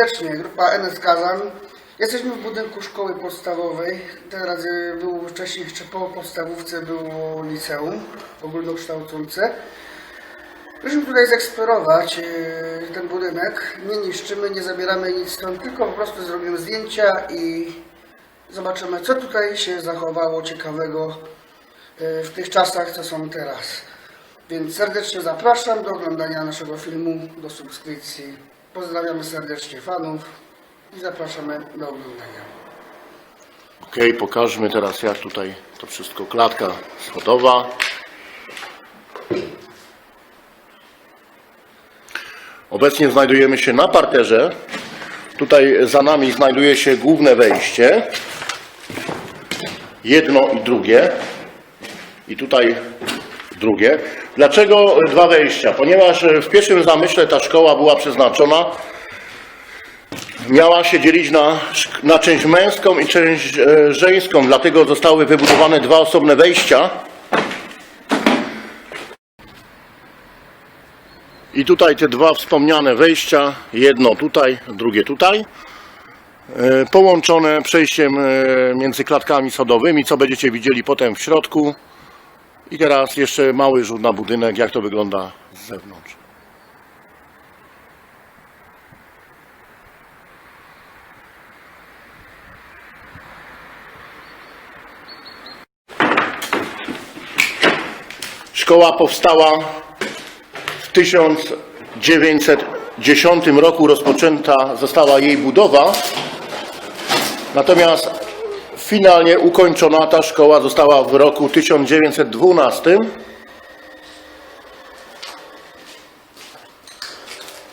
Serdecznie, grupa NS Kazan. Jesteśmy w budynku szkoły podstawowej. Teraz było wcześniej jeszcze po podstawówce było liceum ogólnokształcące. Byliśmy tutaj zeksplorować y, ten budynek. Nie niszczymy, nie zabieramy nic stąd, tylko po prostu zrobimy zdjęcia i zobaczymy, co tutaj się zachowało ciekawego y, w tych czasach, co są teraz. Więc serdecznie zapraszam do oglądania naszego filmu, do subskrypcji. Pozdrawiamy serdecznie fanów i zapraszamy do oglądania. Okej, pokażmy teraz jak tutaj to wszystko, klatka schodowa. Obecnie znajdujemy się na parterze. Tutaj za nami znajduje się główne wejście. Jedno i drugie. I tutaj drugie. Dlaczego dwa wejścia? Ponieważ w pierwszym zamyśle ta szkoła była przeznaczona miała się dzielić na, na część męską i część e, żeńską, dlatego zostały wybudowane dwa osobne wejścia. I tutaj te dwa wspomniane wejścia, jedno tutaj, drugie tutaj, e, połączone przejściem e, między klatkami sodowymi, co będziecie widzieli potem w środku. I teraz jeszcze mały rzut na budynek, jak to wygląda z zewnątrz. Szkoła powstała w 1910 roku, rozpoczęta została jej budowa. Natomiast finalnie ukończona ta szkoła została w roku 1912.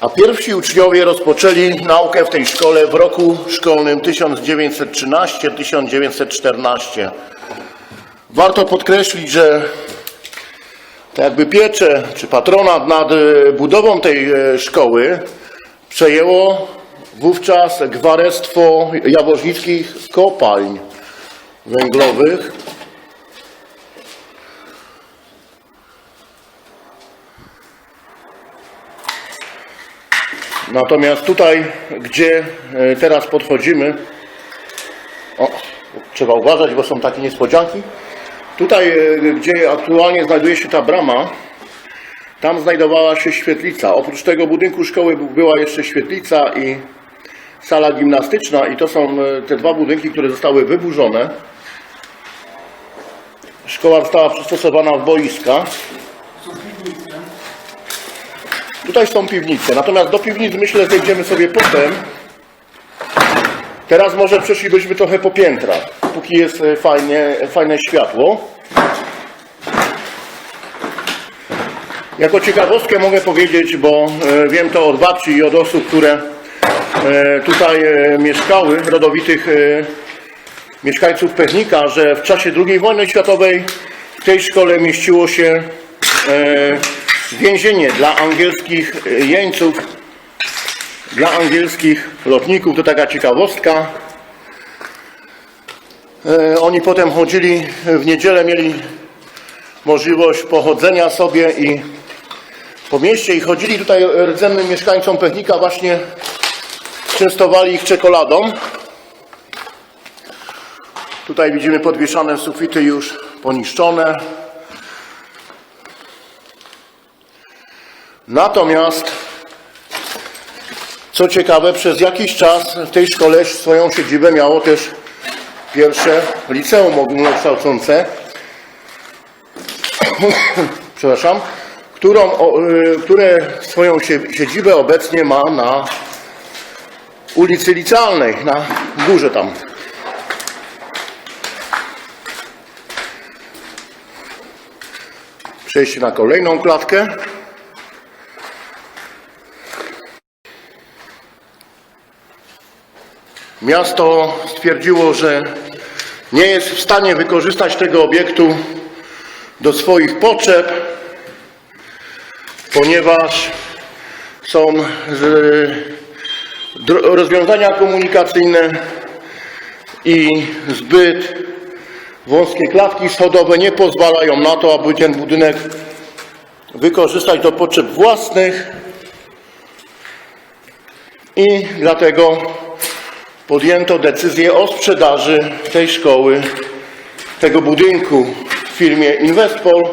A pierwsi uczniowie rozpoczęli naukę w tej szkole w roku szkolnym 1913-1914. Warto podkreślić, że jakby pieczę czy patronat nad e, budową tej e, szkoły przejęło wówczas gwarestwo jaworznickich kopalń węglowych. Natomiast tutaj, gdzie e, teraz podchodzimy, o, trzeba uważać, bo są takie niespodzianki. Tutaj, e, gdzie aktualnie znajduje się ta brama, tam znajdowała się świetlica. Oprócz tego budynku szkoły była jeszcze świetlica i sala gimnastyczna i to są e, te dwa budynki, które zostały wyburzone. Szkoła została przystosowana w boiska. Tutaj są piwnice, natomiast do piwnic myślę zejdziemy sobie potem. Teraz może przeszlibyśmy trochę po piętrach, póki jest e, fajnie, fajne światło. Jako ciekawostkę mogę powiedzieć, bo e, wiem to od babci i od osób, które e, tutaj e, mieszkały, rodowitych e, mieszkańców Pechnika, że w czasie II wojny światowej w tej szkole mieściło się e, więzienie dla angielskich jeńców, dla angielskich lotników. To taka ciekawostka. E, Oni potem chodzili w niedzielę, mieli możliwość pochodzenia sobie i po mieście i chodzili tutaj rdzennym mieszkańcom Pechnika właśnie częstowali ich czekoladą. Tutaj widzimy podwieszane sufity już poniszczone. Natomiast, co ciekawe, przez jakiś czas w tej szkole swoją siedzibę miało też pierwsze liceum ogólnokształcące, przepraszam, którą, y, które swoją sie- siedzibę obecnie ma na ulicy Licealnej, na górze tam. Przejście na kolejną klatkę. Miasto stwierdziło, że nie jest w stanie wykorzystać tego obiektu do swoich potrzeb, ponieważ są dro- rozwiązania komunikacyjne i zbyt wąskie klatki schodowe nie pozwalają na to, aby ten budynek wykorzystać do potrzeb własnych. I dlatego podjęto decyzję o sprzedaży tej szkoły, tego budynku w firmie Investpol.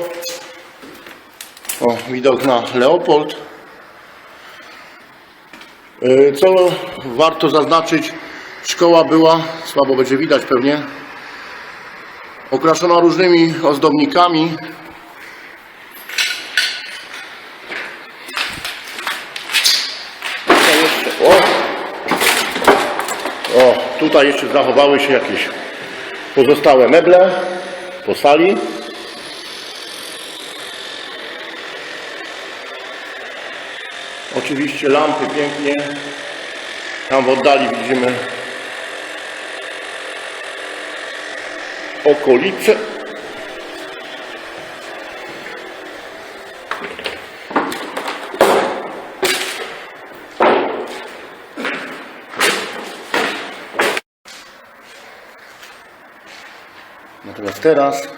O, widok na Leopold. E, Co warto zaznaczyć, szkoła była, słabo będzie widać pewnie, okraszona różnymi ozdobnikami. O, o, tutaj jeszcze zachowały się jakieś pozostałe meble po sali. Oczywiście lampy pięknie. Tam w oddali widzimy okolice. Natomiast teraz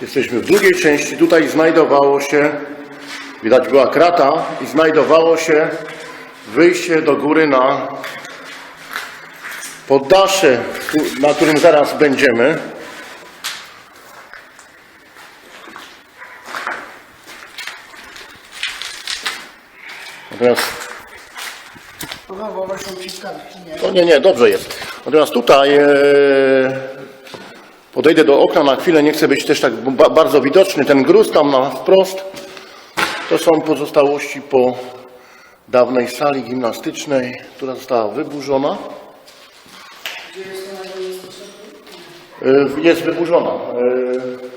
jesteśmy w drugiej części. Tutaj znajdowało się, widać była krata i znajdowało się wyjście do góry na poddasze, na którym zaraz będziemy. Natomiast no nie, nie, dobrze jest. Natomiast tutaj e, podejdę do okna na chwilę, nie chcę być też tak ba bardzo widoczny. Ten gruz tam na wprost to są pozostałości po dawnej sali gimnastycznej, która została wyburzona. E, Jest wyburzona. E,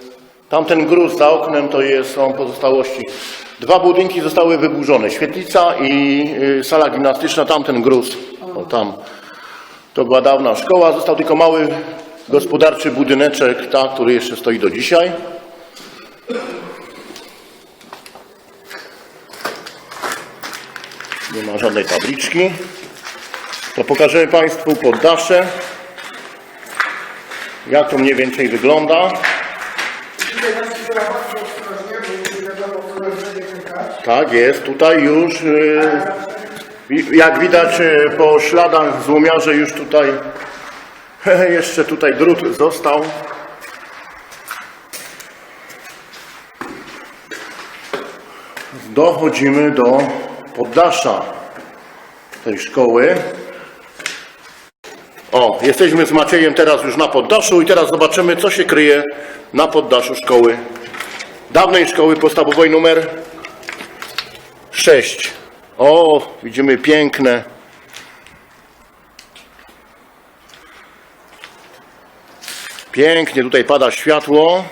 Tamten gruz za oknem to jest, są pozostałości. Dwa budynki zostały wyburzone. Świetlica i y, sala gimnastyczna, tamten gruz. O, tam. To była dawna szkoła. Został tylko mały gospodarczy budyneczek, ta, który jeszcze stoi do dzisiaj. Nie ma żadnej tabliczki. To pokażemy Państwu poddasze. Jak to mniej więcej wygląda. Tak jest, tutaj już, y, jak widać y, po śladach złomiarze już tutaj, jeszcze tutaj drut został. Dochodzimy do poddasza tej szkoły. O, jesteśmy z Maciejem teraz już na poddaszu i teraz zobaczymy, co się kryje na poddaszu szkoły. Dawnej szkoły podstawowej numer 6. O, widzimy piękne. Pięknie tutaj pada światło.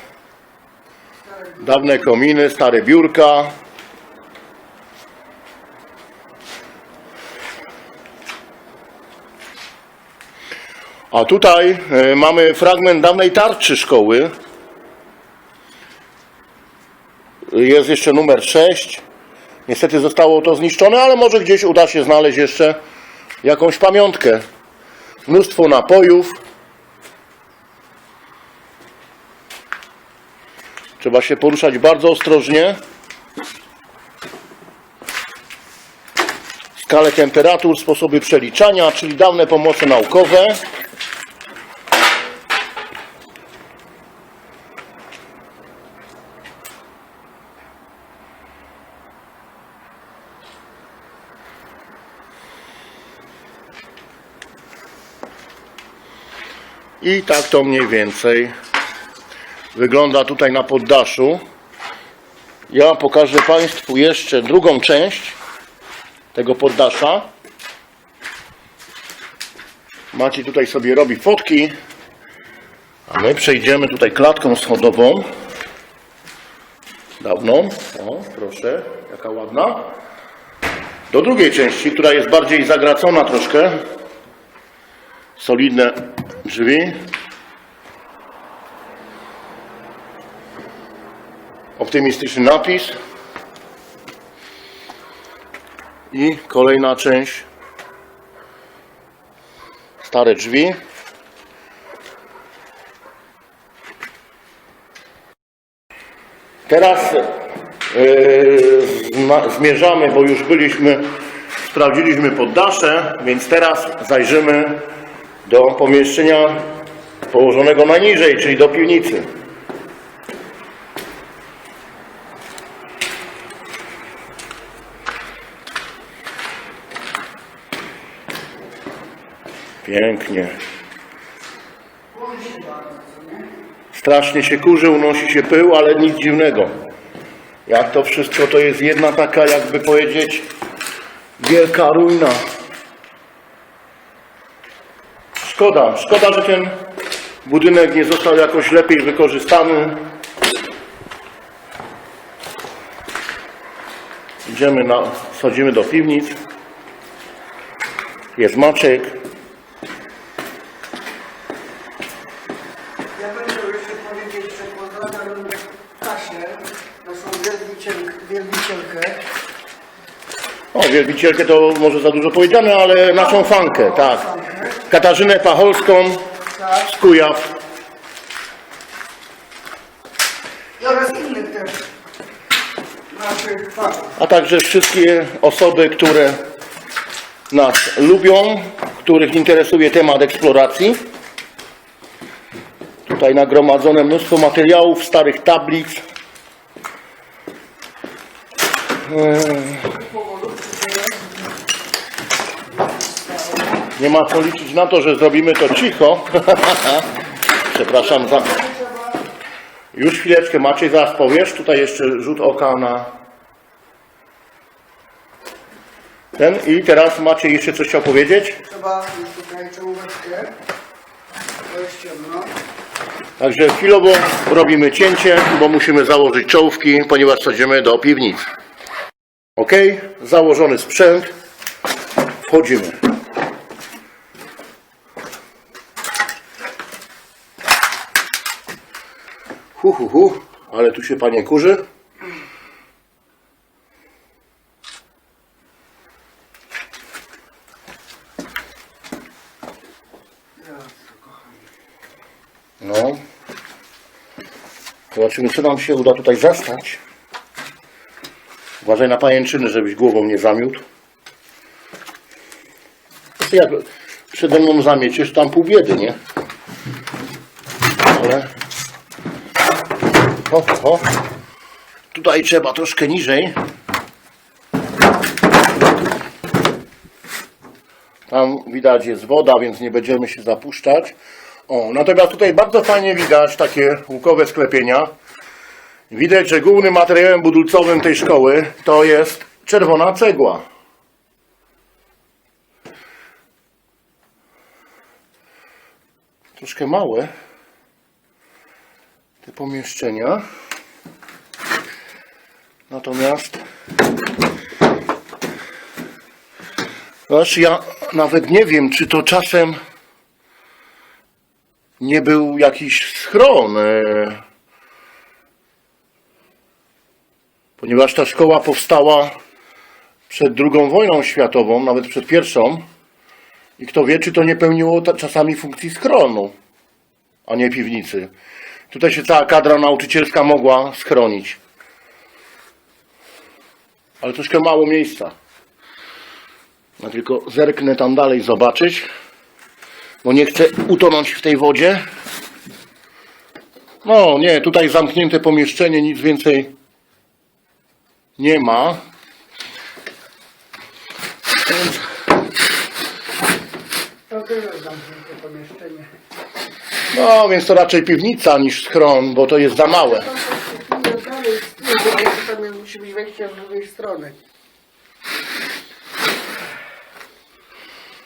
Dawne kominy, stare biurka. A tutaj e, mamy fragment dawnej tarczy szkoły. Jest jeszcze numer 6. Niestety zostało to zniszczone, ale może gdzieś uda się znaleźć jeszcze jakąś pamiątkę. Mnóstwo napojów. Trzeba się poruszać bardzo ostrożnie. Skale temperatur, sposoby przeliczania, czyli dawne pomoce naukowe. I tak to mniej więcej wygląda tutaj na poddaszu. Ja pokażę Państwu jeszcze drugą część tego poddasza. Maciej tutaj sobie robi fotki, a my przejdziemy tutaj klatką schodową. Dawną. O, proszę, jaka ładna. Do drugiej części, która jest bardziej zagracona troszkę. Solidne drzwi. Optymistyczny napis. I kolejna część. Stare drzwi. Teraz yy, zmierzamy, bo już byliśmy, sprawdziliśmy poddasze, więc teraz zajrzymy do pomieszczenia położonego najniżej, czyli do piwnicy. Pięknie. Strasznie się kurzy, unosi się pył, ale nic dziwnego. Jak to wszystko to jest jedna taka, jakby powiedzieć, wielka ruina. Szkoda, szkoda, że ten budynek nie został jakoś lepiej wykorzystany. Idziemy na, schodzimy do piwnic. Jest Maciek. Ja chciał jeszcze powiedzieć, że pozdrawiam Kasię, naszą wielbicielkę, wielbicielkę. O, wielbicielkę to może za dużo powiedziane, ale naszą fankę, tak. Katarzynę Pacholską Tak. z Kujaw. I oraz innych też naszych fanów. a także wszystkie osoby, które nas lubią, których interesuje temat eksploracji. Tutaj nagromadzone mnóstwo materiałów, starych tablic. Eee, Nie ma co liczyć na to, że zrobimy to cicho. Przepraszam za... Już chwileczkę Maciej, zaraz powiesz. Tutaj jeszcze rzut oka na ten. I teraz Maciej jeszcze coś chciał powiedzieć. Trzeba już tutaj czołóweczkę. To jest ciemno. Także chwilowo robimy cięcie, bo musimy założyć czołówki, ponieważ schodzimy do piwnic. Ok, założony sprzęt. Wchodzimy. Hu, hu, hu, ale tu się panie kurzy. No. Zobaczymy, co nam się uda tutaj zastać. Uważaj na pajęczyny, żebyś głową nie zamiótł. Jak przede mną zamieciesz, tam pół biedy, nie? Ale... O, o. Tutaj trzeba troszkę niżej. Tam widać jest woda, więc nie będziemy się zapuszczać. O, natomiast tutaj bardzo fajnie widać takie łukowe sklepienia. Widać, że głównym materiałem budulcowym tej szkoły to jest czerwona cegła. Troszkę małe pomieszczenia. Natomiast Znaczy ja nawet nie wiem, czy to czasem nie był jakiś schron. e, Ponieważ ta szkoła powstała przed II wojną światową, nawet przed pierwszą. I kto wie, czy to nie pełniło czasami funkcji schronu, a nie piwnicy. Tutaj się cała kadra nauczycielska mogła schronić. Ale troszkę mało miejsca. Ja tylko zerknę tam dalej zobaczyć, bo nie chcę utonąć w tej wodzie. No nie, tutaj zamknięte pomieszczenie, nic więcej nie ma. Więc To też zamknięte pomieszczenie. No, więc to raczej piwnica niż schron, bo to jest za małe. Tam musi być wejście z drugiej strony.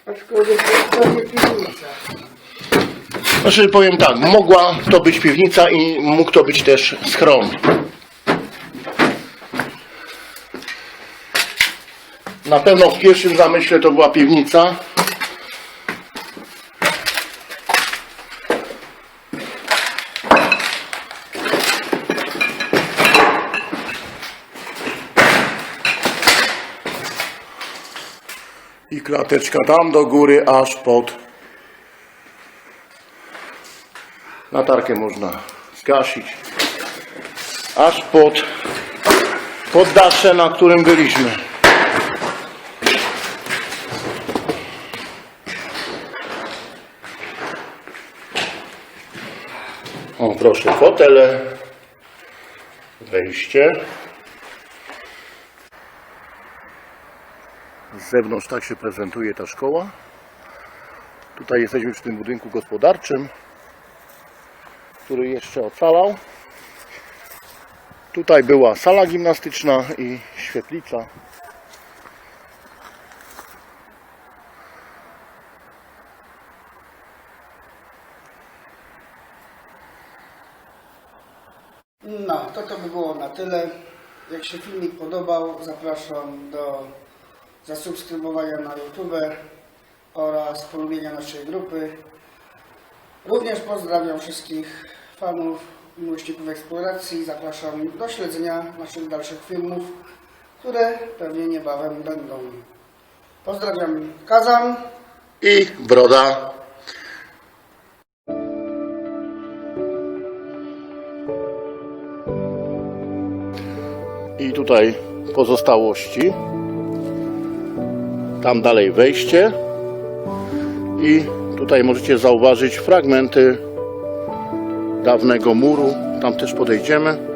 Aczkolwiek to nie piwnica. Znaczy powiem tak, mogła to być piwnica i mógł to być też schron. Na pewno w pierwszym zamyśle to była piwnica. Klateczka tam do góry, aż pod Latarkę można zgasić. Aż pod poddasze, na którym byliśmy. O, proszę, fotele, wejście. Zewnątrz tak się prezentuje ta szkoła. Tutaj jesteśmy przy tym budynku gospodarczym, który jeszcze ocalał. Tutaj była sala gimnastyczna i świetlica. No, to to by było na tyle. Jak się filmik podobał, zapraszam do zasubskrybowania na YouTube oraz polubienia naszej grupy. Również pozdrawiam wszystkich fanów i miłośników eksploracji. Zapraszam do śledzenia naszych dalszych filmów, które pewnie niebawem będą. Pozdrawiam Kazan. I broda. I tutaj pozostałości. Tam dalej wejście. I tutaj możecie zauważyć fragmenty dawnego muru. Tam też podejdziemy.